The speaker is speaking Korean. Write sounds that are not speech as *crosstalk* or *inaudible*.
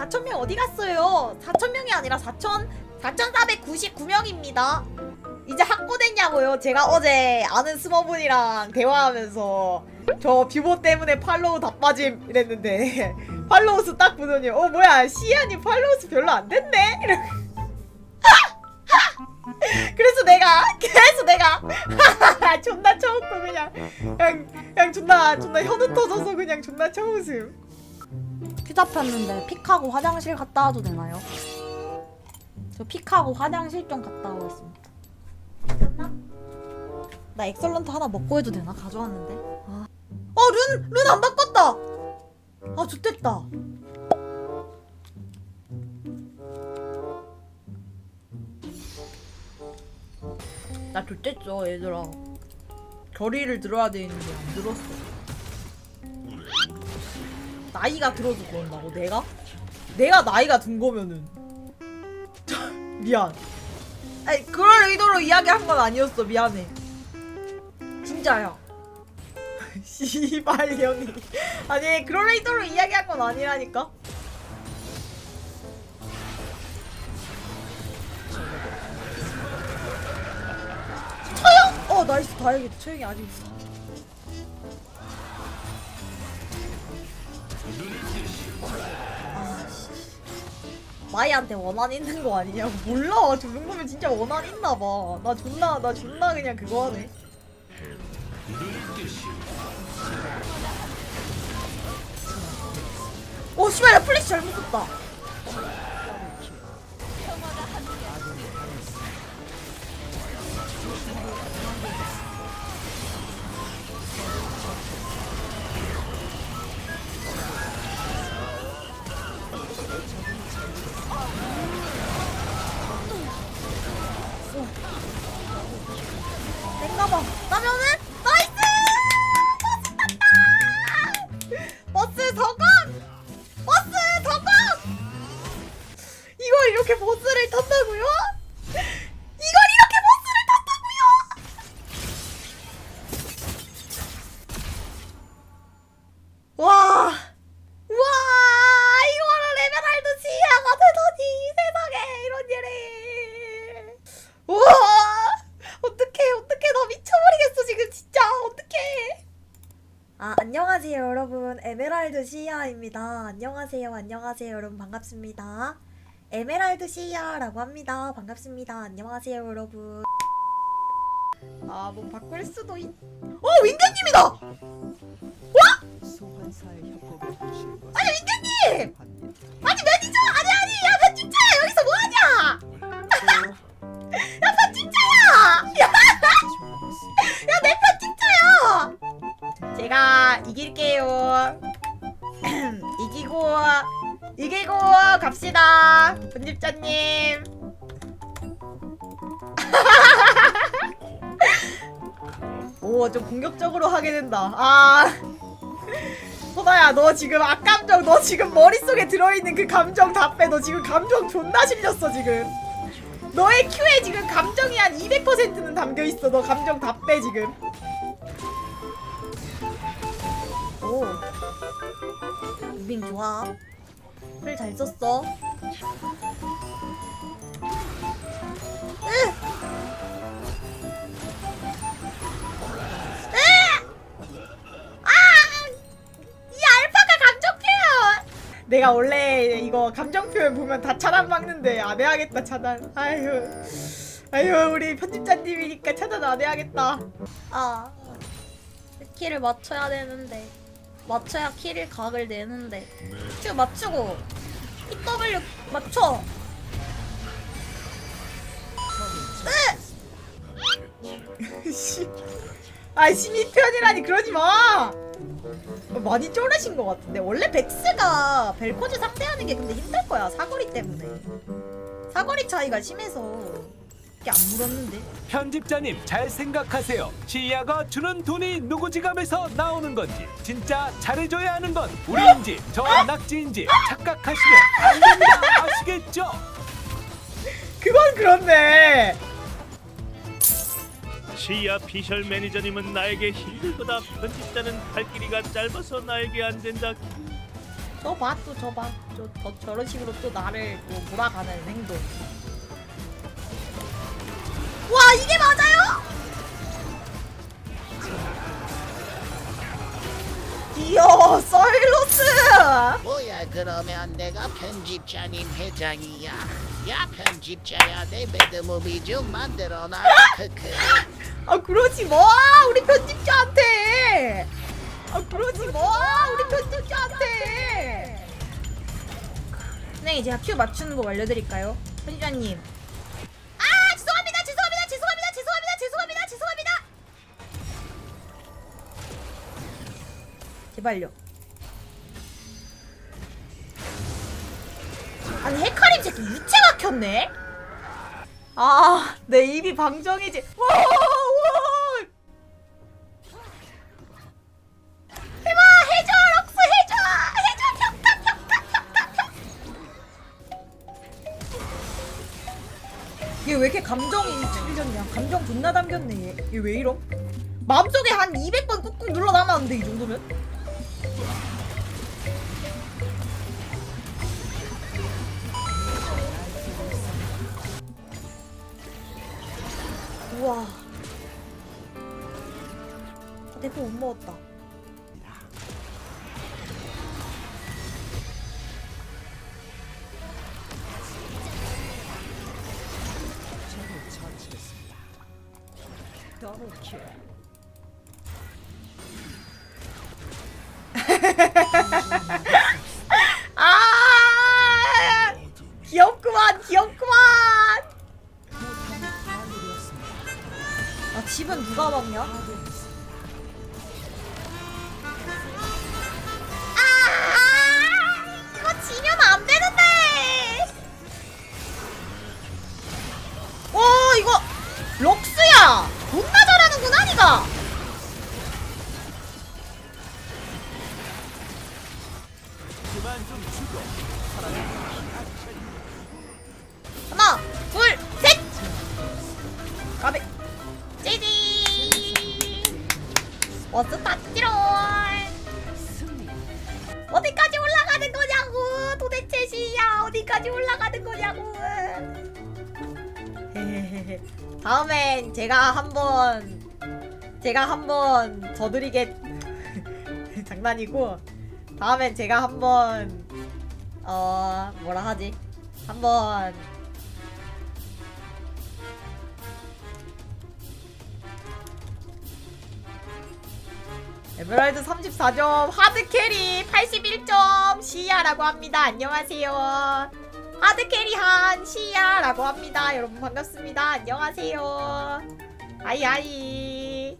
4,000명 어디 갔어요? 4,000명이 아니라 4,000 4,499명입니다. 이제 확보됐냐고요? 제가 어제 아는 스머분이랑 대화하면서 저 뷰보 때문에 팔로우 다 빠짐 이랬는데 *laughs* 팔로우 수 딱 보더니 어 뭐야 시아님 팔로우 수 별로 안 됐네? *laughs* 그래서 내가 그래서 내가 *laughs* 존나 쳐웃고 그냥 그냥 그냥 존나 존나 현우 터져서 그냥 존나 쳐웃음 피 잡혔는데 픽하고 화장실 갔다 와도 되나요? 저 픽하고 화장실 좀 갔다 오겠습니다. 나 엑설런트 하나 먹고 해도 되나? 가져왔는데. 아. 어, 룬! 룬 안 바꿨다! 아, 좋됐다. 나 좋댔어, 얘들아. 결의를 들어야 되는데 안 들었어. 나이가 들어도 그런다고, 내가? 내가 나이가 든 거면은. *laughs* 미안. 아니, 그럴 의도로 이야기한 건 아니었어, 미안해. 진짜야. *laughs* 씨발년이 아니 그럴 의도로 이야기한 건 아니라니까 처형! 어 나이스 다행이다 처형이 아직 있어 마이한테 원한 있는 거 아니냐고 몰라. 저 정도면 진짜 원한 있나 봐나 존나 나 존나 그냥 그거 하네. 오 씨발 나 플래시 잘못 썼다 땡가봐. 나면은 아, 안녕하세요, 여러분. 에메랄드 시아입니다. 안녕하세요, 안녕하세요, 여러분. 반갑습니다. 에메랄드 시아라고 합니다. 반갑습니다. 안녕하세요, 여러분. 아, 뭐 바꿀 수도 있. 어, 윈드님이다! 이길게요. *clears throat* 이기고, 이기고 갑시다. 편집자님. *laughs* 오, 좀 공격적으로 하게 된다. 아. *laughs* 소다야, 너 지금 악감정, 너 지금 머릿속에 들어있는 그 감정 다 빼. 너 지금 감정 존나 실렸어, 지금. 너의 큐에 지금 감정이 한 200%는 담겨있어. 너 감정 다 빼, 지금. 오. 무빙 좋아. 풀 잘 썼어. 으! 아! 내가 원래 이거 감정 표현 보면 다 차단 막는데 안 해야겠다 차단. 아유, 아유 우리 편집자님이니까 차단 안 해야겠다. 아, 키를 맞춰야 되는데 맞춰야 키를 각을 내는데 Q 맞추고 EW 맞춰. 씨. 아 심의 표현이라니 그러지 마. 어, 많이 쫄으신 것 같은데 원래 백스가 벨코즈 상대하는 게 근데 힘들 거야 사거리 때문에 사거리 차이가 심해서 안 물었는데 편집자님 잘 생각하세요. 시야가 주는 돈이 누구 지갑에서 나오는 건지 진짜 잘해줘야 하는 건 우리인지 저 낙지인지 착각하시면 안 됩니다. 아시겠죠? 그건 그렇네 시야 피셜 매니저님은 나에게 힘들보다 편집자는 갈 길이가 짧아서 나에게 안 된다. 저 봐 또 저 봐 저, 저 저런 식으로 또 나를 또 몰아가는 행동 와 이게 맞아요? 이야 사일러스! 뭐야 그러면 내가 편집자님 회장이야. 야 편집자야 내 배드무비 좀 만들어놔. 크크. 아 그러지 마 우리 편집자한테! 아 그러지 마 우리 편집자한테! 선생님 제가 큐 맞추는 거 알려드릴까요? 편집자님 제발요. 아니 헤카림 새끼 유체 막혔네? 아 내 입이 방정이지. 와 와 해봐 해줘 럭스 해줘! 해줘 평타 평타 평타 얘왜 이렇게 감정이 찔렸냐? 감정 존나 담겼네 얘. 얘왜 이럼? 마음속에 한 200번 꾹꾹 눌러 담았는데 이 정도면? 우와. 아, 대포 못 먹었다. 처치했습니다. 더블 킬 아 귀엽구만 귀엽구만 아 집은 누가 막냐? 하나 둘 셋! 가비. 찌디! 버스 탔지롱. 어디까지 올라가는 거냐고 도대체 시야. 어디까지 올라가는 거냐고. 다음엔 제가 한번 제가 한번 져드리겠 *laughs* 장난이고 다음엔 제가 한번 어 뭐라 하지? 한번 에메랄드 34점 하드캐리 81점 시야라고 합니다. 안녕하세요. 하드캐리 한 시야라고 합니다. 여러분 반갑습니다. 안녕하세요. 아이아이.